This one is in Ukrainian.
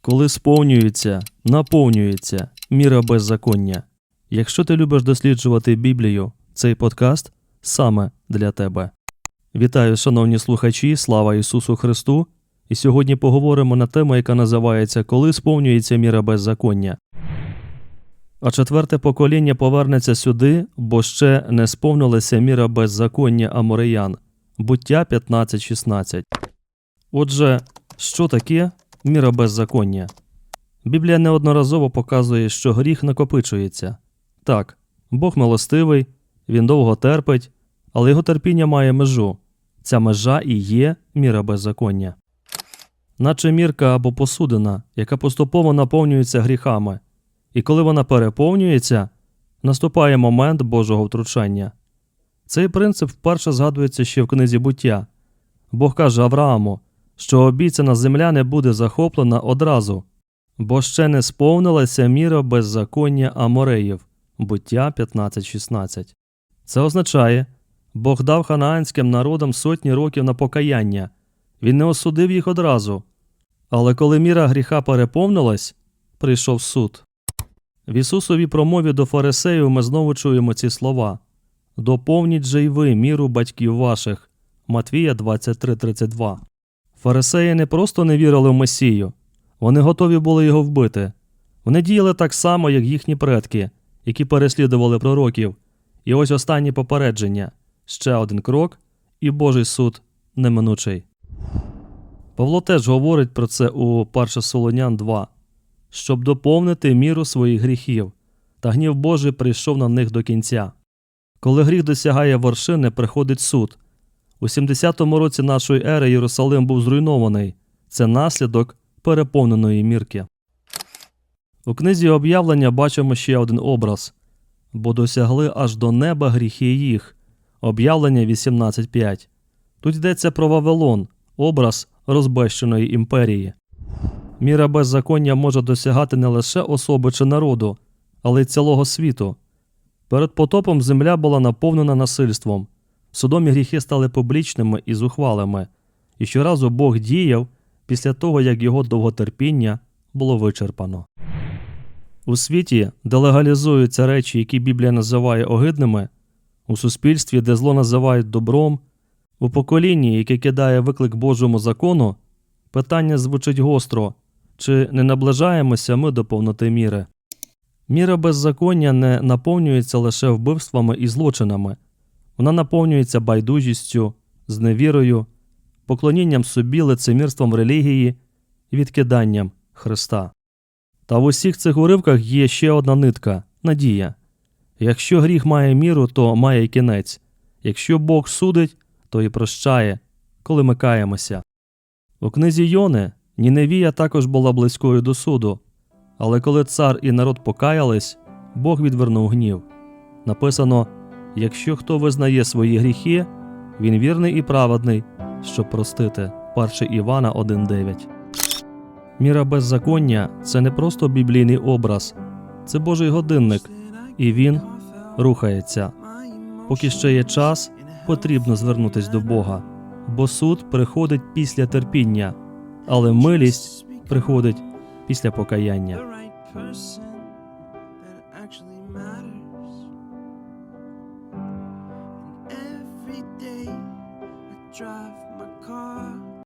коли сповнюється, наповнюється міра беззаконня. Якщо ти любиш досліджувати Біблію, цей подкаст саме для тебе. Вітаю, шановні слухачі, слава Ісусу Христу! І сьогодні поговоримо на тему, яка називається Коли сповнюється міра беззаконня. А четверте покоління повернеться сюди, бо ще не сповнилася міра беззаконня амореян. Буття 15.16. Отже, що таке міра беззаконня? Біблія неодноразово показує, що гріх накопичується. Так, Бог милостивий, він довго терпить, але його терпіння має межу. Ця межа і є міра беззаконня. Наче мірка або посудина, яка поступово наповнюється гріхами, і коли вона переповнюється, наступає момент Божого втручання. Цей принцип вперше згадується ще в книзі буття. Бог каже Аврааму, що обіцяна земля не буде захоплена одразу, бо ще не сповнилася міра беззаконня Амореїв. Буття 15.16. Це означає, Бог дав ханаанським народам сотні років на покаяння, він не осудив їх одразу. Але коли міра гріха переповнилась, прийшов суд. В Ісусовій промові до фарисеїв ми знову чуємо ці слова Доповніть же й ви міру батьків ваших. Матвія 23.32. Фарисеї не просто не вірили в Месію, вони готові були його вбити. Вони діяли так само, як їхні предки, які переслідували пророків. І ось останнє попередження ще один крок, і Божий суд неминучий. Павло теж говорить про це у 1 Солонян 2, щоб доповнити міру своїх гріхів, та гнів Божий прийшов на них до кінця. Коли гріх досягає вершини, приходить суд. У 70-му році нашої ери Єрусалим був зруйнований. Це наслідок переповненої мірки. У книзі об'явлення бачимо ще один образ бо досягли аж до неба гріхи їх. Об'явлення 18.5. Тут йдеться про Вавилон, образ розбещеної імперії. Міра беззаконня може досягати не лише особи чи народу, але й цілого світу. Перед потопом земля була наповнена насильством. В Содомі гріхи стали публічними і зухвалими, і щоразу Бог діяв після того, як його довготерпіння було вичерпано. У світі, де легалізуються речі, які Біблія називає огидними, у суспільстві, де зло називають добром, у поколінні, яке кидає виклик Божому закону, питання звучить гостро чи не наближаємося ми до повноти міри. Міра беззаконня не наповнюється лише вбивствами і злочинами, вона наповнюється байдужістю, зневірою, поклонінням собі, лицемірством релігії і відкиданням Христа. Та в усіх цих уривках є ще одна нитка надія. Якщо гріх має міру, то має й кінець. Якщо Бог судить, то і прощає, коли ми каємося. У книзі Йони Ніневія також була близькою до суду, але коли цар і народ покаялись, Бог відвернув гнів. Написано: Якщо хто визнає свої гріхи, він вірний і праведний, щоб простити. 1 Івана 1.9. Міра беззаконня це не просто біблійний образ, це Божий годинник, і він рухається. Поки ще є час, потрібно звернутися до Бога, бо суд приходить після терпіння, але милість приходить після покаяння. every day. I drive my car.